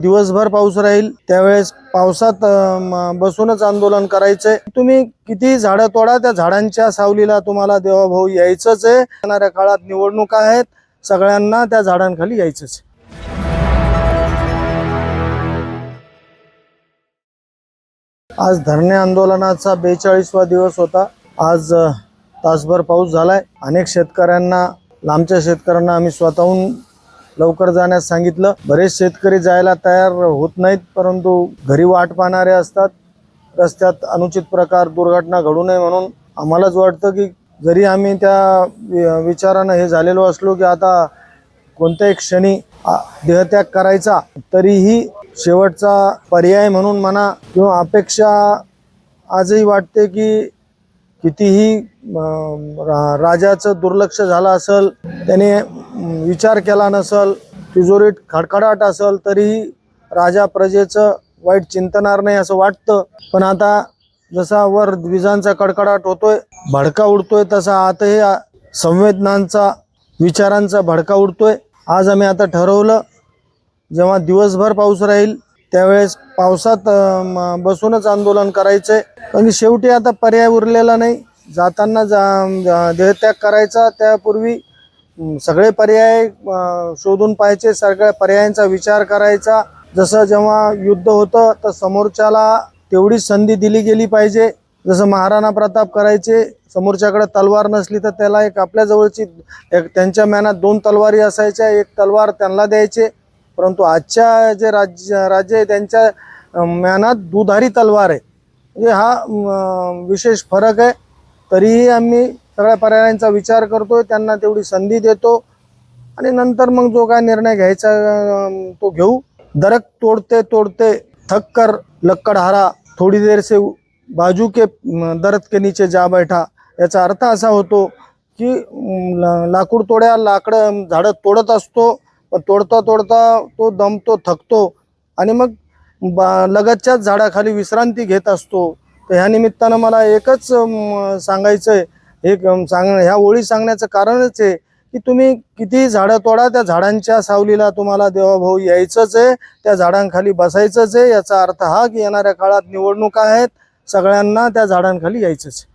दिवसभर पाऊस राहील त्यावेळेस पावसात बसूनच आंदोलन करायचंय. तुम्ही किती झाडं तोडा त्या झाडांच्या सावलीला तुम्हाला देवाभाऊ यायचंच आहे. येणाऱ्या काळात निवडणुका आहेत सगळ्यांना त्या झाडांखाली यायचंच आहे. आज धरणे आंदोलनाचा बेचाळीसवा दिवस होता. आज तासभर पाऊस झालाय. अनेक शेतकऱ्यांना लांबच्या शेतकऱ्यांना आम्ही स्वतःहून लवकर जाण्यास सांगितलं. बरेच शेतकरी जायला तयार होत नाहीत परंतु घरी वाट पाहणारे असतात. रस्त्यात अनुचित प्रकार दुर्घटना घडू नये म्हणून आम्हालाच वाटतं की जरी आम्ही त्या वि- विचारानं हे झालेलो असलो की आता कोणत्याही क्षणी देहत्याग करायचा तरीही शेवटचा पर्याय म्हणून म्हणा किंवा अपेक्षा आजही वाटते की कितीही रा- राजाचं दुर्लक्ष झालं असेल त्याने विचार केला नसल तिजोरीत खडखडाट असेल तरीही राजा प्रजेचं वाईट चिंतणार नाही असं वाटतं. पण आता जसा वर विजांचा कडकडाट होतोय भडका उडतोय तसा आताही संवेदनांचा विचारांचा भडका उडतोय. आज आम्ही आता ठरवलं जेव्हा दिवसभर पाऊस राहील त्यावेळेस पावसात बसूनच आंदोलन करायचंय. कारण शेवटी आता पर्याय उरलेला नाही. जाताना जा देहत्याग करायचा त्यापूर्वी सगळे पर्याय शोधून पाहायचे सगळ्या पर्यायांचा विचार करायचा. जसं जेव्हा युद्ध होतं तर समोरच्याला तेवढीच संधी दिली गेली पाहिजे. जसं महाराणा प्रताप करायचे समोरच्याकडे तलवार नसली तर त्याला एक आपल्या जवळची एक त्यांच्या मॅनात दोन तलवारी असायच्या एक तलवार त्यांना द्यायचे. परंतु आजच्या जे राज्य राज्य आहे त्यांच्या मॅनात दुधारी तलवार आहे. म्हणजे हा विशेष फरक आहे. तरीही आम्ही सगळ्या पर्यायांचा विचार करतोय त्यांना तेवढी संधी देतो. आणि नंतर मग जो काय निर्णय घ्यायचा तो घेऊ. दरक तोडते तोडते थक कर लक्कड हारा थोडी देर से बाजू के दरद के नीचे जा बैठा. याचा अर्थ असा होतो की ला- लाकूड तोड्या लाकडं झाडं तोडत असतो. पण तोडता तोडता तो दमतो थकतो. आणि मग बा लगतच्याच झाडाखाली विश्रांती घेत असतो. तर ह्या निमित्तानं मला एकच सांगायचं आहे एक सांगणं ह्या ओळी सांगण्याचं कारणच आहे की तुम्ही किती झाडं तोडा त्या झाडांच्या सावलीला तुम्हाला देवाभाऊ यायचंच आहे त्या झाडांखाली बसायचंच आहे. याचा अर्थ हा की येणाऱ्या काळात निवडणुका आहेत सगळ्यांना त्या झाडांखाली यायचंच आहे.